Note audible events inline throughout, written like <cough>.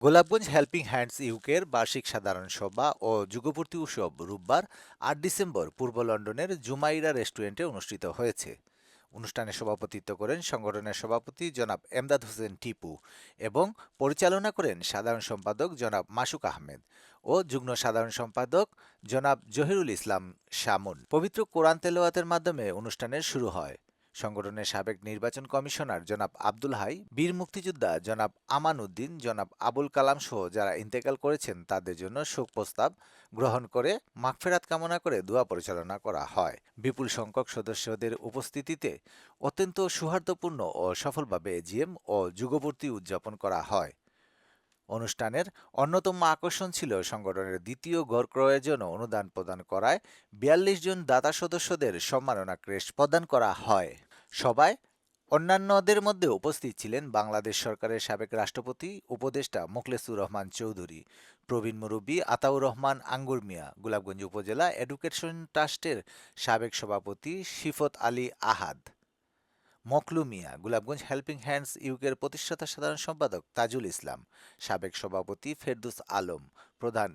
Golapganj helping hands ইউকের বার্ষিক সাধারণ সভা ও যুগপূর্তি উৎসব রোববার আট ডিসেম্বর পূর্ব লন্ডনের জুমাইরা রেস্টুরেন্টে অনুষ্ঠিত হয়েছে। অনুষ্ঠানে সভাপতিত্ব করেন সংগঠনের সভাপতি জনাব এমদাদ হোসেন টিপু এবং পরিচালনা করেন সাধারণ সম্পাদক জনাব মাসুক আহমেদ ও যুগ্ম সাধারণ সম্পাদক জনাব জহিরুল ইসলাম শামুন পবিত্র কোরআন তেলাওয়াতের মাধ্যমে অনুষ্ঠানের শুরু হয়। সংগঠনের সাবেক নির্বাচন কমিশনার জনাব আব্দুল হাই, বীর মুক্তিযোদ্ধা জনাব আমান উদ্দিন জনাব আবুল কালাম সহ যারা ইন্তেকাল করেছেন তাদের জন্য শোক প্রস্তাব গ্রহণ করে মাগফেরাত কামনা করে দোয়া পরিচালনা করা হয়। বিপুল সংখ্যক সদস্যদের উপস্থিতিতে অত্যন্ত সৌহার্দ্যপূর্ণ ও সফলভাবে এজিএম ও যুগবর্তী উদযাপন করা হয়। অনুষ্ঠানের অন্যতম আকর্ষণ ছিল সংগঠনের দ্বিতীয় ঘর ক্রয়ের জন্য অনুদান প্রদান করায় বিয়াল্লিশ জন দাতা সদস্যদের সম্মাননা ক্রেস্ট প্রদান করা হয়। সবাই অন্যান্যদের মধ্যে উপস্থিত ছিলেন বাংলাদেশ সরকারের সাবেক রাষ্ট্রপতি, উপদেষ্টা মোখলেসুর রহমান চৌধুরী, প্রবীণ মুরব্বী আতাউর রহমান আঙ্গুর মিয়া, গোলাপগঞ্জ উপজেলা এডুকেশন ট্রাস্টের সাবেক সভাপতি শিফত আলী আহাদ। মকলু মিয়া গোলাপগঞ্জ হেল্পিং হ্যান্ডস ইউকের প্রতিষ্ঠাতা সাধারণ সম্পাদক তাজুল ইসলাম সাবেক সভাপতি ফেরদুস আলম প্রধান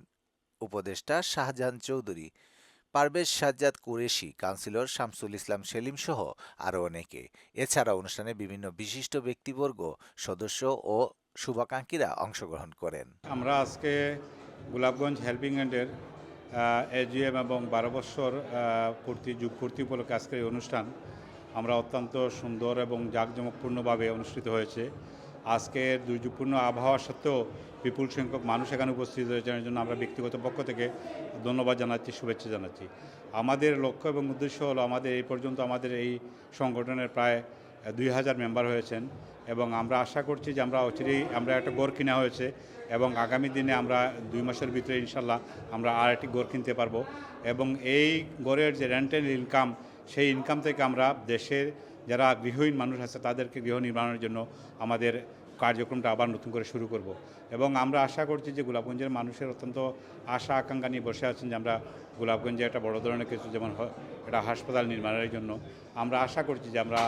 উপদেষ্টা শাহজাহান চৌধুরী পারভেজ সাজ্জাদ কুরেশি কাউন্সিলর শামসুল ইসলাম সেলিম সহ আরও অনেকে। এছাড়া অনুষ্ঠানে বিভিন্ন বিশিষ্ট ব্যক্তিবর্গ সদস্য ও শুভাকাঙ্ক্ষীরা অংশগ্রহণ করেন। আমরা আজকে গোলাপগঞ্জ হেল্পিং হ্যান্ডের এজিএম এবং বারো আহ, পূর্তি যুগ পূর্তি উপলক্ষে আজকের এই অনুষ্ঠান আমরা অত্যন্ত সুন্দর এবং জাঁকজমকপূর্ণভাবে অনুষ্ঠিত হয়েছে। আজকের দুর্যোগপূর্ণ আবহাওয়া সত্ত্বেও বিপুল সংখ্যক মানুষ এখানে উপস্থিত হয়েছে, এর জন্য আমরা ব্যক্তিগত পক্ষ থেকে ধন্যবাদ জানাচ্ছি, শুভেচ্ছা জানাচ্ছি। আমাদের লক্ষ্য এবং উদ্দেশ্য হলো আমাদের এই পর্যন্ত আমাদের এই সংগঠনের প্রায় দুই হাজার মেম্বার হয়েছেন এবং আমরা আশা করছি যে আমরা অচিরেই আমরা একটা গড় কিনা হয়েছে এবং আগামী দিনে আমরা দুই মাসের ভিতরে ইনশাল্লাহ আমরা আর একটি গড় কিনতে পারব এবং এই গড়ের যে রেন্টাল ইনকাম সেই ইনকাম থেকে আমরা দেশের যারা গৃহহীন মানুষ আছে, তাদেরকে গৃহ নির্মাণের জন্য আমাদের কার্যক্রমটা আবার নতুন করে শুরু করব। এবং আমরা আশা করছি যে গোলাপগঞ্জের মানুষের অত্যন্ত আশা, আকাঙ্ক্ষা নিয়ে বসে আছেন যে আমরা গোলাপগঞ্জে একটা বড় ধরনের কিছু যেমন এটা হাসপাতাল নির্মাণের জন্য। আমরা আশা করছি যে আমরা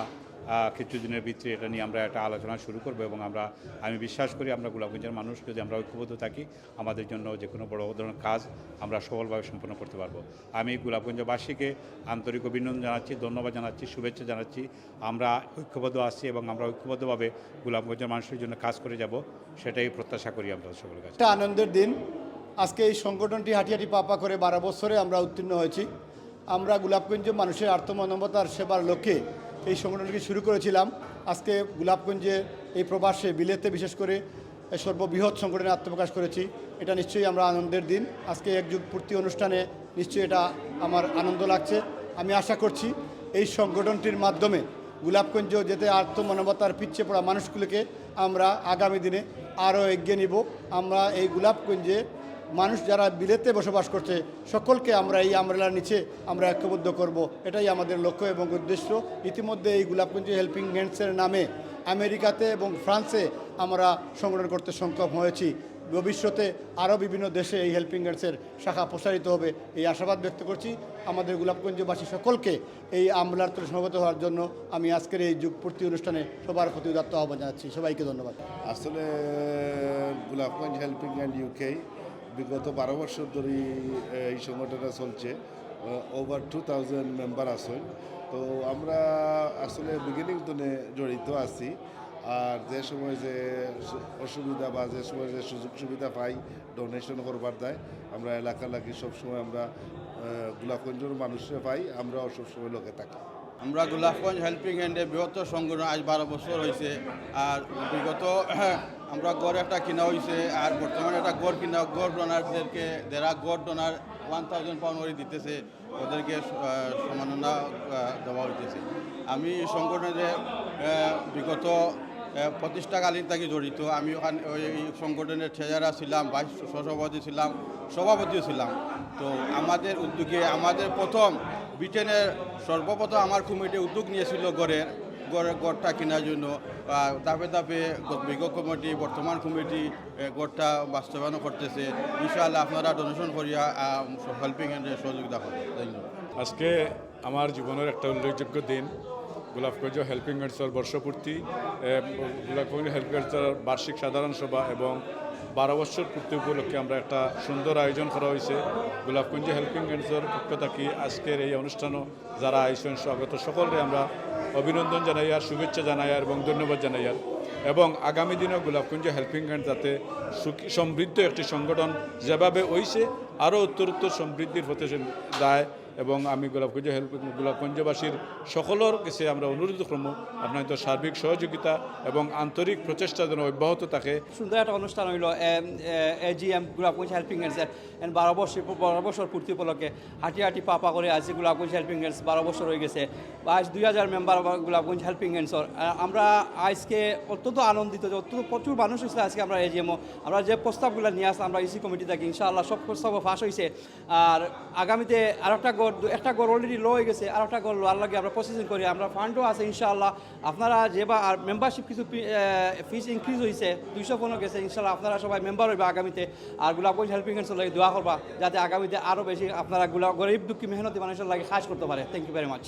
কিছুদিনের ভিতরে এটা নিয়ে আমরা একটা আলোচনা শুরু করব এবং আমরা, আমি বিশ্বাস করি আমরা গোলাপগঞ্জের মানুষ, যদি আমরা ঐক্যবদ্ধ থাকি, আমাদের জন্য যে কোনো বড় ধরনের কাজ আমরা সফলভাবে সম্পন্ন করতে পারব। আমি গোলাপগঞ্জবাসীকে আন্তরিক অভিনন্দন জানাচ্ছি, ধন্যবাদ জানাচ্ছি, শুভেচ্ছা জানাচ্ছি। আমরা ঐক্যবদ্ধ আছি এবং আমরা ঐক্যবদ্ধভাবে গোলাপগঞ্জের মানুষের জন্য কাজ করে যাব, সেটাই প্রত্যাশা করি আমরা সকলের কাছে। একটা আনন্দের দিন। আজকে এই সংগঠনটি হাঁটিহাটি পাপা করে বারো বছরে আমরা উত্তীর্ণ হয়েছি। আমরা গোলাপগঞ্জ মানুষের আত্মমানবতার সেবার লক্ষ্যে এই সংগঠনটি শুরু করেছিলাম। আজকে গোলাপগঞ্জে এই প্রবাসে বিলেতে বিশেষ করে সর্ববৃহৎ সংগঠনে আত্মপ্রকাশ করেছি। এটা নিশ্চয়ই আমরা আনন্দের দিন। আজকে এক যুগ পূর্তি অনুষ্ঠানে নিশ্চয়ই এটা আমার আনন্দ লাগছে। আমি আশা করছি এই সংগঠনটির মাধ্যমে গোলাপগঞ্জ যেতে আত্মমানবতার পিছিয়ে পড়া মানুষগুলোকে আমরা আগামী দিনে আরও এগিয়ে নিব। আমরা এই গোলাপগঞ্জে মানুষ যারা বিলেতে বসবাস করছে, সকলকে আমরা এই আমরেলার নিচে আমরা ঐক্যবদ্ধ করব। এটাই আমাদের লক্ষ্য এবং উদ্দেশ্য। ইতিমধ্যে এই গোলাপগঞ্জ হেল্পিং হ্যান্ডসের নামে আমেরিকাতে এবং ফ্রান্সে আমরা সংগঠন করতে সক্ষম হয়েছি। ভবিষ্যতে আরও বিভিন্ন দেশে এই হেল্পিং হ্যান্ডসের শাখা প্রসারিত হবে এই আশাবাদ ব্যক্ত করছি। আমাদের গোলাপগঞ্জবাসী সকলকে এই আমলার তুলে সমবেত হওয়ার জন্য আমি আজকের এই যুগপূর্তি অনুষ্ঠানে সবার প্রতি উদাত্ত আহ্বান জানাচ্ছি। সবাইকে ধন্যবাদ। আসলে, গোলাপগঞ্জ হেল্পিং হ্যান্ড ইউকে বিগত বারো বছর ধরে এই সংগঠনটা চলছে। ওভার টু থাউজেন্ড মেম্বার আছেন। তো আমরা আসলে বিগিনিং তুলে জড়িত আছি। আর যে সময় যে অসুবিধা বা যে সময় যে সুযোগ সুবিধা পাই ডোনেশন করবার দেয়, আমরা এলাকা লাগি সবসময় আমরা গোলাপগঞ্জের মানুষরা পাই, আমরাও সবসময় লোকে থাকি। আমরা গোলাপগঞ্জ হেল্পিং হ্যান্ডে বৃহত্তর সংগঠন আজ বারো বছর হয়েছে। আর বিগত, <clears throat> আমরা গড় একটা কিনা হয়েছে আর বর্তমানে একটা গড় কিনা, গড় ডোনারদেরকে যারা গড় ডোনার ওয়ান থাউজেন্ড পাউন্ড করে দিতেছে, ওদেরকে সম্মাননা দেওয়া হইতেছে। আমি এই সংগঠনে বিগত প্রতিষ্ঠাকালীন থেকে জড়িত। আমি ওখানে, ওই সংগঠনের ট্রেজারার ছিলাম ভাইস সভাপতি ছিলাম, সভাপতিও ছিলাম। তো আমাদের উদ্যোগে, আমাদের প্রথম ব্রিটেনের সর্বপ্রথম আমার কমিটি উদ্যোগ নিয়েছিল গড়ের গড়টা কেনার জন্য। ধাপে ধাপে বিগত কমিটি, বর্তমান কমিটি গড়টা বাস্তবায়ন করতেছে। ইনশাআল্লাহ আপনারা ডোনেশন করিয়া হেল্পিং হ্যান্ডের সহযোগিতা ধন্যবাদ আজকে আমার জীবনের একটা উল্লেখযোগ্য দিন। গোলাপগঞ্জ হেল্পিং হ্যান্ডসের বর্ষপূর্তি গোলাপগঞ্জ হেল্পিং হ্যান্ডসের বার্ষিক সাধারণ সভা এবং বারো বছর পূর্তি উপলক্ষে আমরা একটা সুন্দর আয়োজন করা হয়েছে। গোলাপগঞ্জ হেল্পিং হ্যান্ডসের পক্ষ থাকি আজকের এই অনুষ্ঠানও যারা আইসেন স্বাগত, সকলকে আমরা অভিনন্দন জানাই আর শুভেচ্ছা জানাই আর এবং ধন্যবাদ জানাই আর। এবং আগামী দিনেও গোলাপগঞ্জ হেল্পিং হ্যান্ড যাতে সমৃদ্ধ একটি সংগঠন যেভাবে হইছে, আরও উত্তরোত্তর সমৃদ্ধির সে যায়। এবং আমি গোলাপগঞ্জ হেল্প গোলাপগঞ্জবাসীর সকলের কাছে আমরা অনুরোধ করব আপনাদের সার্বিক সহযোগিতা এবং আন্তরিক প্রচেষ্টা যেন অব্যাহত থাকে। সুন্দর একটা অনুষ্ঠান হইল, A G M Golapganj helping হ্যান্ডসের and বারো বছর বারো বছর পূর্তি উপলক্ষে হাঁটি হাঁটি পাপা করে আজকে গোলাপগঞ্জ হেল্পিং হ্যান্ডস বারো বছর হয়ে গেছে। আজ দুই হাজার মেম্বার গোলাপগঞ্জ হেল্পিং হ্যান্ডসর আমরা আজকে অত্যন্ত আনন্দিত যে অত্যন্ত প্রচুর মানুষ হয়েছে আজকে আমরা এজিএমও আমরা যে প্রস্তাবগুলো নিয়ে আসলাম আমরা ইসি কমিটি থাকি ইনশাআল্লাহ সব প্রস্তাবও ফাঁস হয়েছে আর আগামীতে আর একটা গড় একটা গড় অলরেডি লো হয়ে গেছে, আর একটা গড় লোয়ার আমরা প্রসেসিং করি। আমরা ফান্ডও আছে ইনশাআল্লাহ। আপনারা যে বা, আর মেম্বারশিপ কিছু ফিস ইনক্রিজ হয়েছে দুইশো পনেরো গেছে, ইনশাআল্লাহ আপনারা সবাই মেম্বার হইবে আগামীতে। আর গোলাপগঞ্জ হেল্পিং হ্যান্ডস লাগে দোয়া করবা, যাতে আগামীতে আরও বেশি আপনারা গুলা গরিব দুঃখী মেহনতি মানুষের লাগে কাজ করতে পারে। Thank you very much